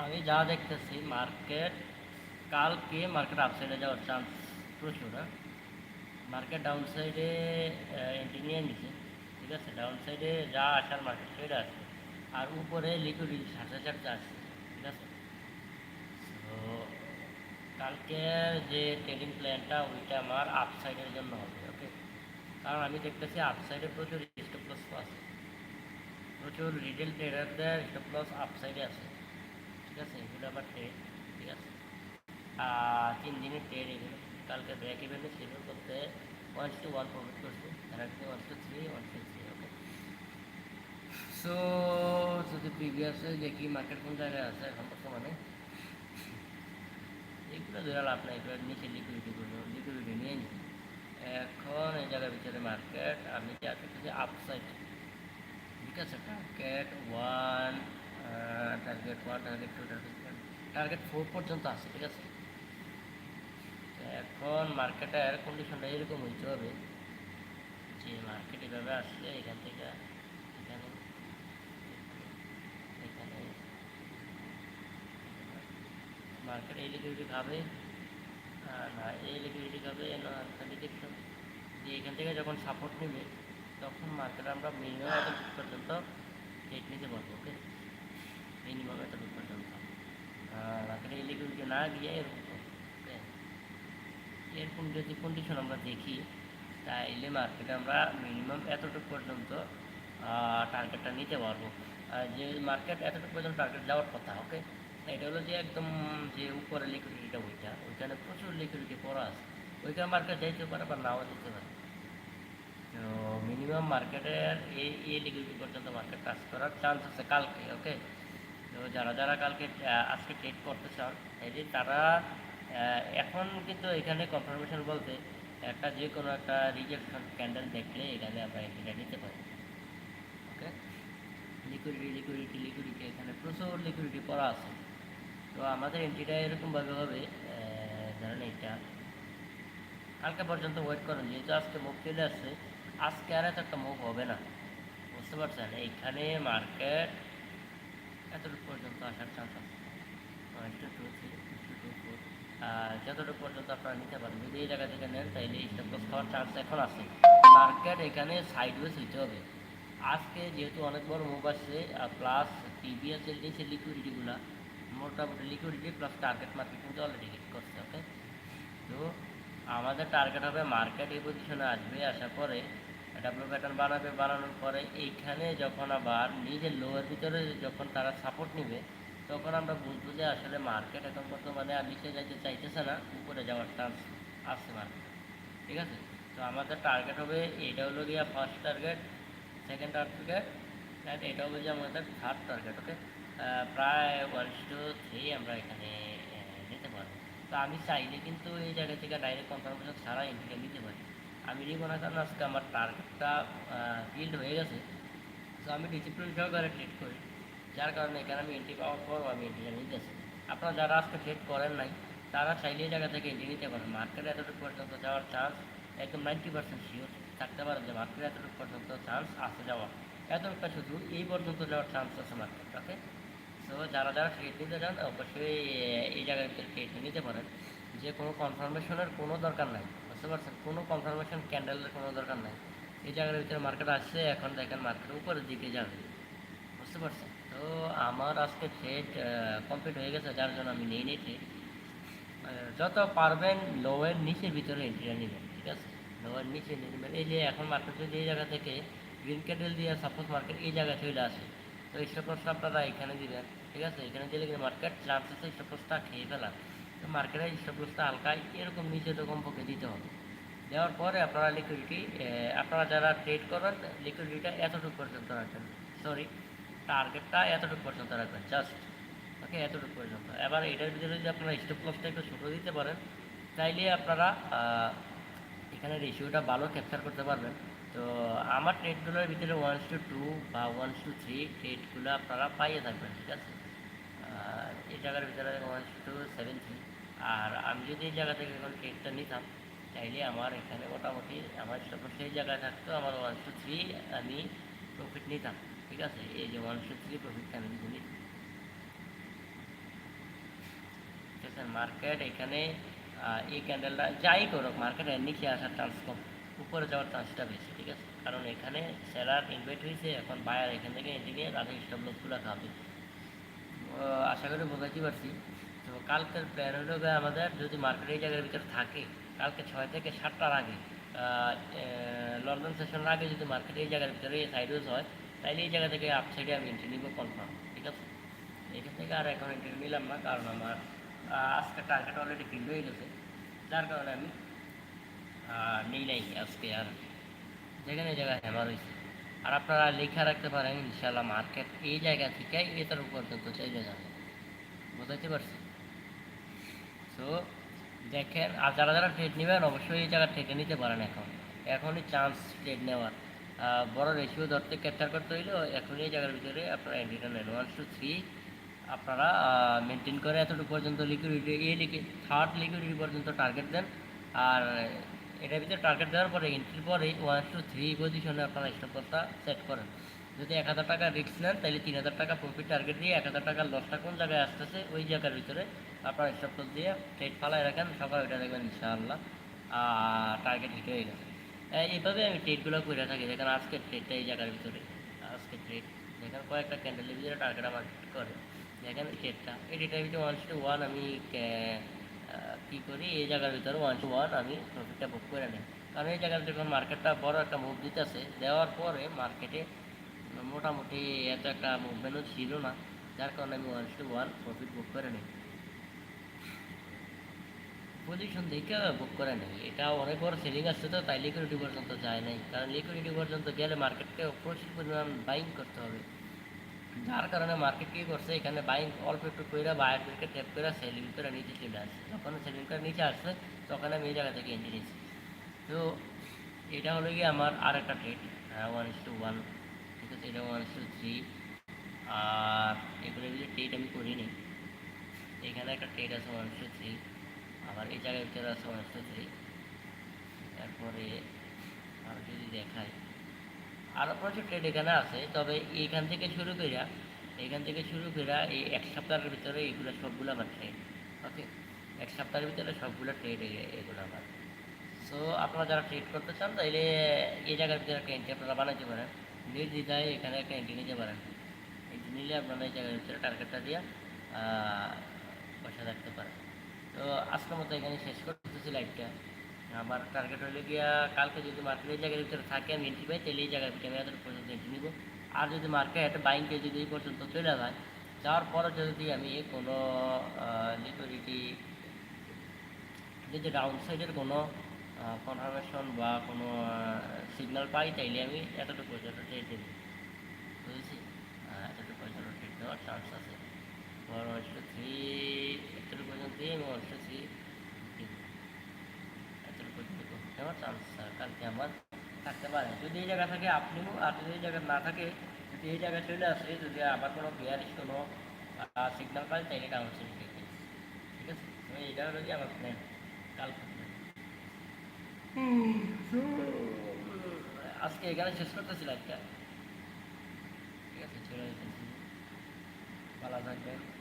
আমি যা দেখতেছি মার্কেট কালকে মার্কেট আপসাইডে যাওয়ার চান্স প্রচুর হ্যাঁ মার্কেট ডাউন সাইডে এন্ট্রি নিয়ে নিছে ঠিক আছে ডাউন সাইডে যা আসার মার্কেট সেটা আছে আর উপরে লিকুইডিটি সাথে সাথে আসছে ঠিক আছে তো কালকে যে ট্রেডিং প্ল্যানটা ওইটা আমার আপসাইডের জন্য হবে ওকে কারণ আমি দেখতেছি আপসাইডে প্রচুর প্রচুর রিটেল ট্রেডারদের স্টপ লস আপসাইডে আছে। ঠিক আছে? এগুলো আবার ট্রেড ঠিক আছে? আর তিন দিনের ট্রেড এগুলো কালকে ব্রেক ইভেন্টে সিলিং করতে ওয়ান টু ওয়ান প্রফিট করছে। তারা one two three one two three okay so যদি প্রিভিয়াসে দেখি মার্কেট কোন জায়গায় আছে এখন বর্তমানে, এগুলো ধরে লাভ নাই, এগুলো নিচে লিকুইডিটি করব লিকুইডিটি নিয়ে নিই। এখন এই জায়গার ভিতরে মার্কেট আমি যা করতেছি আপসাইড ঠিক আছে। Target one target one target two target target four পর্যন্ত আছে, ঠিক আছে? এখন মার্কেটের কন্ডিশনটা এরকম হইতে হবে যে মার্কেট এভাবে আসলে এখান থেকে এখানে এখানে মার্কেট এই লিকুইডিটি খাবে না এই লিকুইডিটি খাবে খালি দেখলাম যে এখান থেকে যখন সাপোর্ট নেবে তখন মার্কেট আমরা মিনিমাম এত বুক পর্যন্ত রেট নিতে পারব ওকে মিনিমাম এত বুক পর্যন্ত। মার্কেটে এই না গিয়ে এরকম ওকে এরকম যদি কন্ডিশন আমরা দেখি, তাইলে মার্কেটে আমরা মিনিমাম এতটুকু পর্যন্ত টার্গেটটা নিতে পারব। আর যে মার্কেট এতটুকু পর্যন্ত টার্গেট যাওয়ার কথা ওকে এটা হলো যে একদম যে উপরে লিকুইডিটিটা ওইটা, ওইখানে প্রচুর লিকুইডিটি পড়া আছে। ওইখানে মার্কেট যাইতে পারে বা নাও যেতে পারে। তো মিনিমাম মার্কেটের এই এই লিকুইডিটি পর্যন্ত মার্কেট কাজ করার চান্স আছে কালকে ওকে তো যারা যারা কালকে আজকে ট্রেড করতে চান, এই যে তারা এখন কিন্তু এখানে কনফার্মেশন বলতে একটা যে কোনো একটা রিজেকশন ক্যান্ডেল দেখলে এখানে আমরা এখানে নিতে পারি ওকে লিকুইডিটি লিকুইডিটি লিকুইডিটি এখানে প্রচুর লিকুইডিটি পড়া আছে। তো আমাদের এন্ট্রিটা এরকমভাবে হবে ধরেন এইটা। কালকে পর্যন্ত ওয়েট করেন, যেহেতু আজকে মুভ চলে আসছে আজকে আর এত একটা মুভ হবে না। বুঝতে পারছেন? এইখানে মার্কেট এতটুকু পর্যন্ত আসার চান্স যতটুকু পর্যন্ত আপনারা নিতে পারেন, যদি এই জায়গা থেকে নেন তাহলে স্টপ লস খাওয়ার চান্স এখন আছে। মার্কেট এখানে সাইডওয়েজ হইতে হবে। আজকে যেহেতু অনেক বড় মুভ আসছে আর প্লাস টিভিএস এর নিচে লিকুইডিটিগুলো মোটামুটি লিকুইডিটি প্লাস টার্গেট মার্কেট কিন্তু অলরেডি হিট করছে ওকে তো আমাদের টার্গেট হবে মার্কেট এই পজিশনে আসবে, আসার পরে ডাব্লিউ প্যাটার্ন বানাবে, বানানোর পরে এইখানে যখন আবার নিজের লোয়ের ভিতরে যখন তারা সাপোর্ট নেবে, তখন আমরা বুঝব যে আসলে মার্কেট এখন বর্তমানে আর নিচে যাইতে চাইতেছে না, উপরে যাওয়ার চান্স আছে মার্কেট ঠিক আছে? তো আমাদের টার্গেট হবে এটা হলো গিয়া first target second target and এটা হবে যে আমাদের থার্ড টার্গেট ওকে প্রায় ওয়ান টু থ্রি আমরা এখানে নিতে পারব। তো আমি চাইলে কিন্তু এই জায়গা থেকে ডাইরেক্ট কনফার্মেশন ছাড়া এন্ট্রিটা নিতে পারি। আমি নিব না কারণ আজকে আমার টার্গেটটা ফিল্ড হয়ে গেছে? তো আমি ডিসিপ্লিন সহকারে ট্রেড করি। যার কারণে এখানে আমি এন্ট্রি পাওয়ার পর আমি এন্ট্রিটা নিতেছি আপনারা যারা আজকে ট্রেড করেন নাই, তারা চাইলে জায়গা থেকে এন্ট্রি নিতে পারেন। মার্কেটে এতটুকু পর্যন্ত যাওয়ার চান্স একদম নাইনটি পার্সেন্ট শিওর থাকতে পারে যে মার্কেটে এতটুকু পর্যন্ত চান্স আছে যাওয়া। এতটুকু শুধু এই পর্যন্ত যাওয়ার চান্স আছে মার্কেট ওকে তো যারা যারা ট্রেড নিতে চান, অবশ্যই এই জায়গায় ট্রেড নিতে পারেন। যে কোনো কনফার্মেশনের কোনো দরকার নাই। বুঝতে পারছেন? কোনো কনফার্মেশন ক্যান্ডেলের কোনো দরকার নাই। এই জায়গার ভিতরে মার্কেট আসছে, এখন দেখেন মার্কেট উপরের দিকে যাবে। বুঝতে পারছেন? তো আমার আজকে ট্রেড কমপ্লিট হয়ে গেছে, যার জন্য আমি নিয়ে নিই যত পারবেন লোয়ের নিচের ভিতরে এন্ট্রিটা নেবেন, ঠিক আছে? লোয়ের নিচে নেবেন। এই যে এখন মার্কেট যদি এই জায়গা থেকে গ্রিন ক্যান্ডেল দিয়ে সাপোজ মার্কেট এই জায়গায় চলে আসে, তো এই স্টপলসটা আপনারা এখানে দিবেন, ঠিক আছে? এখানে দিলে কিন্তু মার্কেট চান্স আছে স্টপলসটা খেয়ে ফেলার তো মার্কেটে স্টপলসটা হালকা, এরকম নিচে তো কমপক্ষে দিতে হবে। দেওয়ার পরে আপনারা লিকুইডিটি আপনারা যারা ট্রেড করেন লিকুইডিটিটা এতটুকু পর্যন্ত রাখবেন। সরি টার্গেটটা এতটুকু পর্যন্ত রাখবেন জাস্ট ওকে এতটুকু পর্যন্ত। এবার এটার ভিতরে যদি আপনারা স্টপ লসটা একটু ছোটো দিতে পারেন, তাইলে আপনারা এখানে রেশিওটা ভালো ক্যাপচার করতে পারবেন। তো আমার ট্রেডগুলোর ভিতরে ওয়ান টু টু বা ওয়ান টু থ্রি ট্রেডগুলো আপনারা পাইয়ে থাকবেন, ঠিক আছে? এই জায়গার ভিতরে ওয়ান টু সেভেন থ্রি আর আমি যদি এই জায়গা থেকে এখন কেকটা নিতাম, তাইলে আমার এখানে মোটামুটি আমার যখন সেই জায়গায় থাকতো, আমার ওয়ান টু থ্রি আমি প্রফিট নিতাম, ঠিক আছে? এই যে ওয়ান টু থ্রি প্রফিটটা আমি নিই ঠিক আছে মার্কেট এখানে এই ক্যান্ডেলটা যাই করুক মার্কেটের নিচে আসার চান্স কম, উপরে যাওয়ার চান্সটা বেশি, ঠিক আছে? কারণ এখানে সেলার ইনভাইট হয়েছে এখন বায়ার এখান থেকে এদিকে তাদের স্টপ লোকগুলো খাবে আশা করি বোঝাতে পারছি। কালকের প্ল্যান হলো আমাদের যদি মার্কেট এই জায়গার ভিতরে থাকে, কালকে ছয় থেকে সাতটার আগে লন্ডন সেশনের আগে যদি মার্কেট এই জায়গার ভিতরে সাইডওয়েজ হয় তাহলে এই জায়গা থেকে আপ সাইডে আমি এন্ট্রি নিব কনফার্ম ঠিক আছে? এখান থেকে আর এখন এন্ট্রি নিলাম না, কারণ আমার আজকে টার্গেট অলরেডি ফিল হয়ে গেছে। যার কারণে আমি নেই নাই আজকে আর, যেখানে এই জায়গায় হ্যামার হয়েছে। আর আপনারা লেখা রাখতে পারেন ইনশাল্লাহ মার্কেট এই জায়গা থেকে এটার পর্যন্ত চলে যাবে। বুঝাইতে পারছি তো দেখেন, আর যারা যারা ট্রেড নেবেন অবশ্যই এই জায়গা ট্রেডে নিতে পারেন এখন। এখনই চান্স ট্রেড নেওয়ার। বড় রেশিও ধরতে ক্যাপচার করতে হইলেও এখনই এই জায়গার ভিতরে আপনারা এন্ট্রিটা নেন। ওয়ান টু থ্রি আপনারা মেনটেন করে এতটুকু পর্যন্ত লিকুইডিটি এই থার্ড লিকুইডিটি পর্যন্ত টার্গেট দেন। আর এটার ভিতরে টার্গেট দেওয়ার পরে এন্ট্রির পরে ওয়ান টু থ্রি পজিশনে আপনারা স্টপ সেট করেন। যদি এক হাজার টাকা রিস্ক নেন, তাহলে তিন হাজার টাকা প্রফিট টার্গেট দিয়ে এক হাজার টাকার লসটা কোন জায়গায় আসতেছে, ওই জায়গার ভিতরে আপনারা স্টপ লস দিয়ে ট্রেড ফালায় রাখেন, সকাল ওইটা দেখবেন ইনশাআল্লাহ। টার্গেট হিট হয়ে গেছে এইভাবে আমি ট্রেডগুলো করে থাকি, দেখেন আজকে ট্রেডটা এই জায়গার ভিতরে আজকে ট্রেড দেখেন কয়েকটা ক্যান্ডেলের ভিতরে টার্গেট আমার করে। দেখেন ট্রেডটা এই ডেটার ভিতরে ওয়ান টু ওয়ান আমি, কী করি? এই জায়গার ভিতরে ওয়ান টু ওয়ান আমি প্রফিটটা বুক করে নিই। কারণ এই জায়গার যখন মার্কেটটা বড় একটা মুভ দিতেছে, দেওয়ার পরে মার্কেটে মোটামুটি এত একটা মুভমেন্টও ছিল না, যার কারণে আমি one two one profit book করে নিই। পজিশন দেখে বুক করে নেই এটা অনেক বড় সেলিং আসছে তো, তাই লিকুইডিটি পর্যন্ত যায় নাই। কারণ লিকুইডিটি পর্যন্ত গেলে মার্কেটকে প্রচুর পরিমাণ বাইং করতে হবে। যার কারণে মার্কেট কী করছে, এখানে বাইং অল্প একটু করে বায়ারদেরকে ট্যাপ করে সেলিং করে নিচে চলে আসছে। যখন সেলিং করে নিচে আসছে, তখন আমি এই জায়গা থেকে এন্ট্রি নিয়েছি। তো এটা হলো গিয়ে আমার আর একটা trade one is two one ঠিক আছে, এটা ওয়ান ইস টু থ্রি আর এগুলো যদি ট্রেড আমি করিনি, এখানে একটা ট্রেড আছে ওয়ান ইস টু থ্রি আবার এই জায়গায় আছে ওয়ান থ্রি তারপরে আর যদি দেখায় আরও প্রচুর ট্রেড এখানে আছে, তবে এইখান থেকে শুরু করিয়া এইখান থেকে শুরু করিয়া এই এক সপ্তাহের ভিতরে এগুলো সবগুলো আমার ট্রেড ওকে? এক সপ্তাহের ভিতরে সবগুলো ট্রেড এগুলো আমার সো আপনারা যারা ট্রেড করতে চান, তাইলে এই জায়গার ভিতরে একটা আপনারা বানাইতে পারেন। নির্দ্বিধায় এখানে একটা নিতে পারেন। নিলে আপনারা এই জায়গার ভিতরে টার্গেটটা দিয়ে পয়সা রাখতে পারেন। তো আজকের মতো এখানে শেষ করতেছি লাইভটা আমার টার্গেট হলে গিয়া, কালকে যদি মার্কেট এই জায়গার ভিতরে থাকে আমি এন্ট্রি পাই, তাহলে এই জায়গার ভিতরে আমি পর্যন্ত এন্ট্রি নিব। আর যদি মার্কেট বাইংকে যদি এই পর্যন্ত চলে যায়, যাওয়ার পরে যদি আমি কোনো লিকুইডিটি যদি ডাউন সাইডের কোনো কনফার্মেশন বা কোনো সিগন্যাল পাই, তাইলে আমি এতটুকু পর্যন্ত ট্রেড দেবো। বুঝেছি? এতটুকু পর্যন্ত ট্রেড দেওয়ার চান্স আছে। থ্রি দেওয়ার চান্স কালকে আমার থাকতে পারে যদি এই জায়গা থাকে আপনিও আর যদি এই জায়গা না থাকে যদি এই জায়গায় চলে আসে যদি আবার কোনো বিয়ারিশ কোনো সিগন্যাল পাই তাইলে দেখি ঠিক আছে এটা হলো কি আমার প্ল্যান কালকে আজকে এখানে শেষ করতেছি লাইফটা ঠিক আছে চলে যেতেছি ভালো থাকবেন